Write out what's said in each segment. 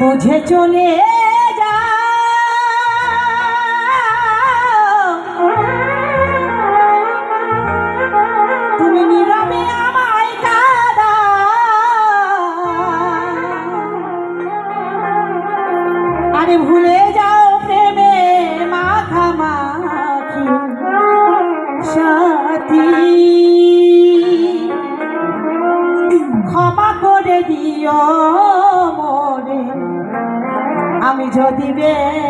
বুঝে চলে তুমি কাঁদা। আরে ভুলে মরে আমি যদি বেঁচে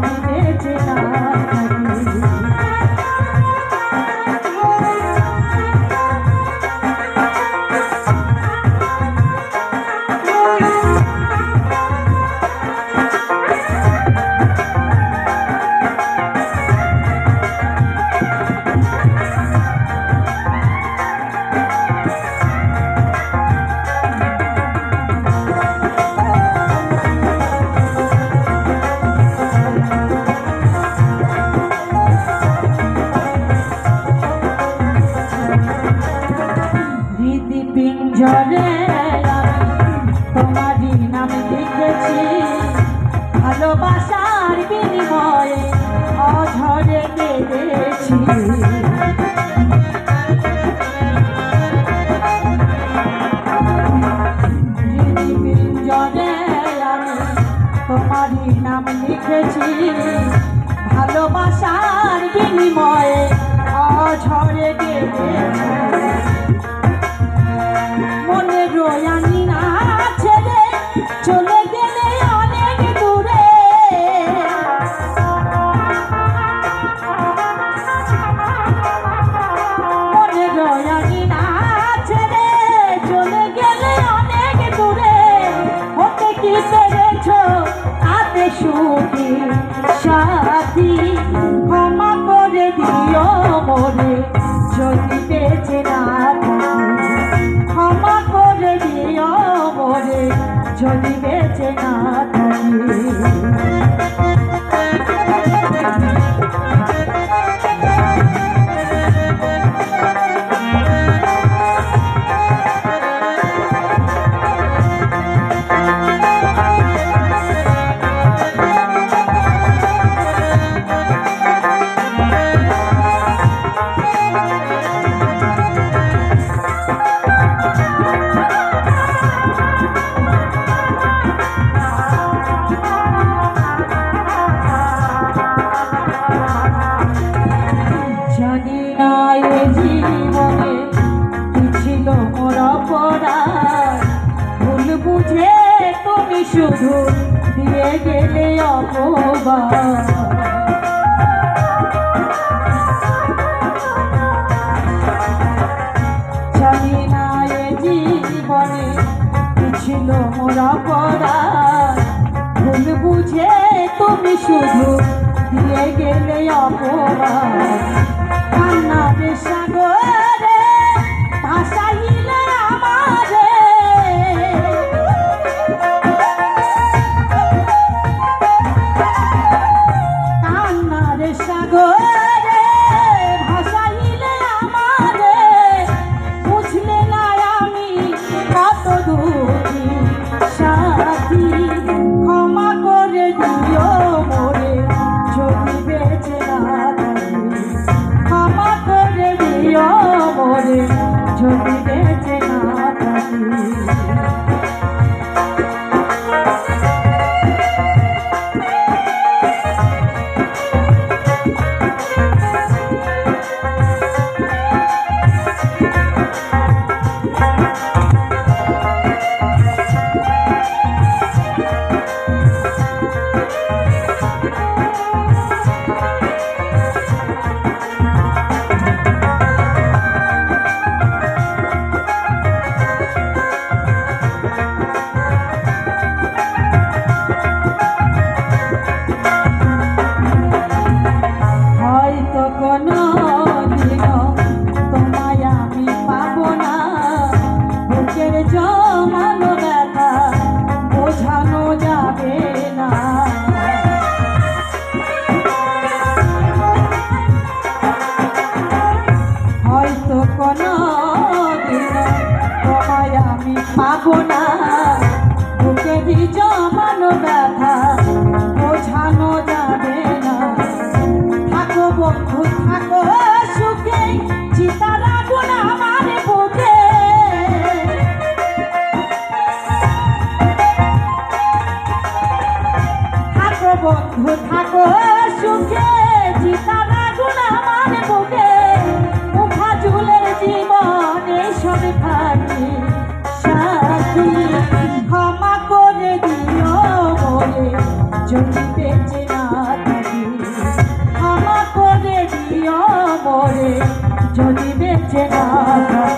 যদি বেঁচে ভালোবাসার বিনিময়ে অঝরে কেঁদেছি তোমারই নাম লিখেছি। ভালোবাসার বিনিময়ে অঝরে কেঁদেছি মনে রয়ানি না সুখী, সাথী, ক্ষমা করে দিও মরে যদি বেঁচে না ক্ষমা করে দিও মরে যদি বেঁচে না থাকি। দিয়ে গেলে অপবাদ। জানি জীবনে ছিল মোর অপরাধ। ভুল বুঝে তুমি শুধু দিয়ে গেলে অপরাধ কান্নার সাগরে আমি পাবো না বুকের জমানো ব্যথা, বোঝানো যাবে না। থাকো বন্ধু, থাকো সুখে, চিতার আগুন আমার বুকে থাকো বন্ধু, থাকো সুখে, চিতার আগুন আমার বুকে মুখা ঝুলে জীবনে সব থাকি যদি বেঁচে না থাকি ক্ষমা করে দিও বলে যদি বেঁচে না থাকি